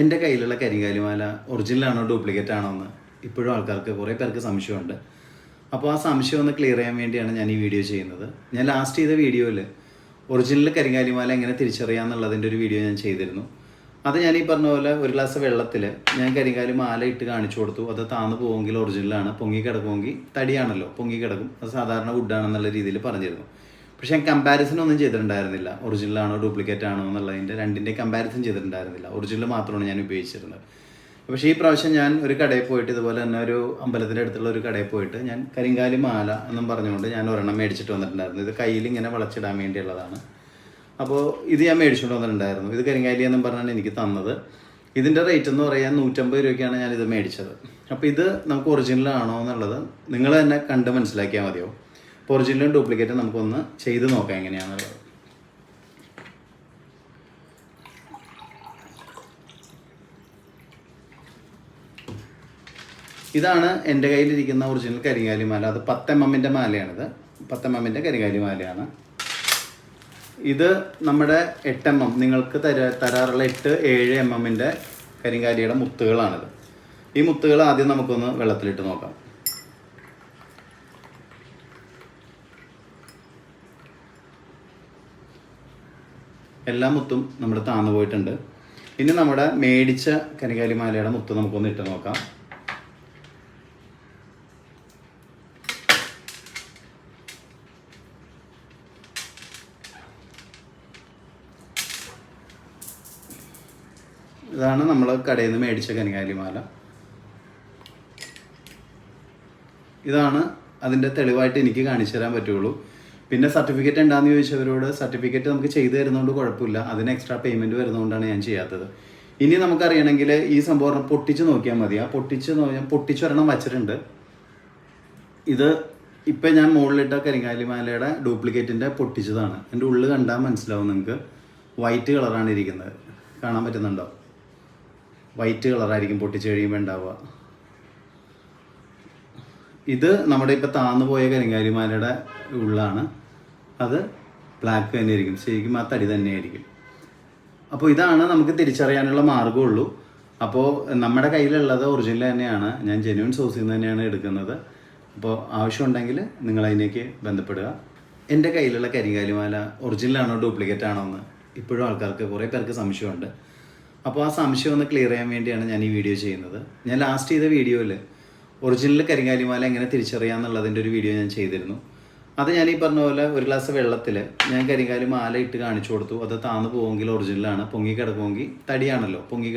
എന്റെ കയ്യിലുള്ള കരിങ്കാലിമാല ഒറിജിനൽ ആണോ ഡ്യൂപ്ലിക്കേറ്റ് ആണോ എന്ന് ഇപ്പോഴും ആൾക്കാർക്ക് കുറേ പേർക്ക് സംശയമുണ്ട്. അപ്പോൾ ആ സംശയം ഒന്ന് ക്ലിയർ ചെയ്യാൻ വേണ്ടിയാണ് ഞാൻ ഈ വീഡിയോ ചെയ്യുന്നത്. ഞാൻ ലാസ്റ്റ് ചെയ്ത വീഡിയോയിൽ ഒറിജിനൽ കരിങ്കാലിമാല എങ്ങനെ തിരിച്ചറിയാം തിരിച്ചറിയാമെന്നുള്ളതിന്റെ ഒരു വീഡിയോ ഞാൻ ചെയ്തിരുന്നു. അത് ഞാൻ ഈ പറഞ്ഞ പോലെ ഒരു ഗ്ലാസ് വെള്ളത്തിൽ ഞാൻ കരിങ്കാലി മാല ഇട്ട് കാണിച്ചു കൊടുത്തു. അത് താന്നു പോവെങ്കിൽ ഒറിജിനലാണ് പൊങ്ങി കിടക്കുമെങ്കിൽ തടിയാണല്ലോ പൊങ്ങി കിടക്കും. അത് സാധാരണ വുഡാണെന്നുള്ള രീതിയിൽ പറഞ്ഞിരുന്നു. പക്ഷേ ഞാൻ കമ്പാരിസൺ ഒന്നും ചെയ്തിട്ടുണ്ടായിരുന്നില്ല. ഒറിജിനൽ ആണോ ഡ്യൂപ്ലിക്കേറ്റ് ആണോ എന്നുള്ളതിന്റെ രണ്ടിന്റെ കമ്പാരിസൺ ചെയ്തിട്ടുണ്ടായിരുന്നില്ല. ഒറിജിനൽ മാത്രമാണ് ഞാൻ ഉപയോഗിച്ചിരുന്നത്. പക്ഷേ ഈ പ്രാവശ്യം ഞാൻ ഒരു കടയിൽ പോയിട്ട് ഇതുപോലെ തന്നെ ഒരു അമ്പലത്തിന്റെ അടുത്തുള്ള ഒരു കടയിൽ പോയിട്ട് ഞാൻ കരിങ്കാലി മാല എന്നും പറഞ്ഞുകൊണ്ട് ഞാൻ ഒരെണ്ണം മേടിച്ചിട്ട് വന്നിട്ടുണ്ടായിരുന്നു. ഇത് കയ്യിൽ ഇങ്ങനെ വളച്ചിടാൻ വേണ്ടിയുള്ളതാണ്. അപ്പോൾ ഇത് ഞാൻ മേടിച്ചുകൊണ്ട് വന്നിട്ടുണ്ടായിരുന്നു. ഇത് കരിങ്കാലി എന്നും പറഞ്ഞാണ് എനിക്ക് തന്നത്. ഇതിന്റെ റേറ്റ് എന്ന് പറയാൻ നൂറ്റമ്പത് രൂപയ്ക്കാണ് ഞാൻ ഇത് മേടിച്ചത്. അപ്പോൾ ഇത് നമുക്ക് ഒറിജിനൽ ആണോ എന്നുള്ളത് നിങ്ങൾ തന്നെ കണ്ട് മനസ്സിലാക്കിയാൽ മതിയോ ഒറിജിനലും ഡ്യൂപ്ലിക്കേറ്റും നമുക്കൊന്ന് ചെയ്ത് നോക്കാം എങ്ങനെയാണെന്നുള്ളത് ഇതാണ് എന്റെ കയ്യിലിരിക്കുന്ന ഒറിജിനൽ കരിങ്കാലി മാല. അത് പത്ത് എം എമ്മിന്റെ മാലയാണിത്. പത്ത് എം എമ്മിന്റെ കരിങ്കാലി മാലയാണ്. ഇത് നമ്മുടെ എട്ട് എം എം നിങ്ങൾക്ക് തര തരാറുള്ള എട്ട് ഏഴ് എം എമ്മിന്റെ കരിങ്കാലിയുടെ മുത്തുകളാണിത്. ഈ മുത്തുകൾ ആദ്യം നമുക്കൊന്ന് വെള്ളത്തിലിട്ട് നോക്കാം. എല്ലാ മുത്തും നമ്മൾ താന്നു പോയിട്ടുണ്ട്. ഇനി നമ്മുടെ മേടിച്ച കനികാലി മാലയുടെ മുത്ത് നമുക്കൊന്ന് ഇട്ട് നോക്കാം. ഇതാണ് നമ്മൾ കടയിൽ നിന്ന് മേടിച്ച കനികാലി മാല. ഇതാണ് അതിന്റെ തെളിവായിട്ട് എനിക്ക് കാണിച്ചു തരാൻ പറ്റുള്ളൂ. പിന്നെ സർട്ടിഫിക്കറ്റ് ഉണ്ടാന്ന് ചോദിച്ചവരോട് സർട്ടിഫിക്കറ്റ് നമുക്ക് ചെയ്തു തരുന്നതുകൊണ്ട് കുഴപ്പമില്ല. അതിന് എക്സ്ട്രാ പേയ്മെന്റ് വരുന്നതുകൊണ്ടാണ് ഞാൻ ചെയ്യാത്തത്. ഇനി നമുക്കറിയണമെങ്കിൽ ഈ സംഭവം പൊട്ടിച്ച് നോക്കിയാൽ മതി. ആ പൊട്ടിച്ച് നോക്കിയാൽ പൊട്ടിച്ചൊരെണ്ണം വച്ചിട്ടുണ്ട്. ഇത് ഇപ്പം ഞാൻ മുകളിലിട്ട കരിങ്കാലി മാലയുടെ ഡ്യൂപ്ലിക്കേറ്റിന്റെ പൊട്ടിച്ചതാണ്. എന്റെ ഉള്ളിൽ കണ്ടാൽ മനസ്സിലാവും നിങ്ങൾക്ക്. വൈറ്റ് കളറാണ് ഇരിക്കുന്നത്. കാണാൻ പറ്റുന്നുണ്ടോ? വൈറ്റ് കളറായിരിക്കും പൊട്ടിച്ച് കഴിയുമ്പോൾ ഉണ്ടാവുക. ഇത് നമ്മുടെ ഇപ്പോൾ താന്നു പോയ കരിങ്കാലിമാലയുടെ ഉള്ളാണ്. അത് ബ്ലാക്ക് തന്നെ ആയിരിക്കും. ശരിക്കും ആ തടി തന്നെയായിരിക്കും അപ്പോൾ ഇതാണ് നമുക്ക് തിരിച്ചറിയാനുള്ള മാർഗമുള്ളൂ. അപ്പോൾ നമ്മുടെ കയ്യിലുള്ളത് ഒറിജിനൽ തന്നെയാണ്. ഞാൻ ജെന്യൂൻ സോഴ്സിൽ നിന്ന് തന്നെയാണ് എടുക്കുന്നത്. അപ്പോൾ ആവശ്യമുണ്ടെങ്കിൽ നിങ്ങൾ അതിനേക്ക് ബന്ധപ്പെടുക. എന്റെ കയ്യിലുള്ള കരിങ്കാലിമാല ഒറിജിനലാണോ ഡ്യൂപ്ലിക്കേറ്റ് ആണോ എന്ന് ഇപ്പോഴും ആൾക്കാർക്ക് കുറേ പേർക്ക് സംശയമുണ്ട്. അപ്പോൾ ആ സംശയം ഒന്ന് ക്ലിയർ ചെയ്യാൻ വേണ്ടിയാണ് ഞാൻ ഈ വീഡിയോ ചെയ്യുന്നത്. ഞാൻ ലാസ്റ്റ് ചെയ്ത വീഡിയോയിൽ ഒറിജിനൽ കരിങ്കാലിമാല എങ്ങനെ തിരിച്ചറിയാം തിരിച്ചറിയാമെന്നുള്ളതിന്റെ ഒരു വീഡിയോ ഞാൻ ചെയ്തിരുന്നു. അത് ഞാൻ ഈ പറഞ്ഞ പോലെ ഒരു ഗ്ലാസ് വെള്ളത്തിൽ ഞാൻ കരിങ്കാലി മാല ഇട്ട് കാണിച്ചു കൊടുത്തു. അത് താന്ന് പോവുമെങ്കിൽ ഒറിജിനലാണ് പൊങ്ങി കിടക്കുമെങ്കിൽ തടിയാണല്ലോ. പൊങ്ങി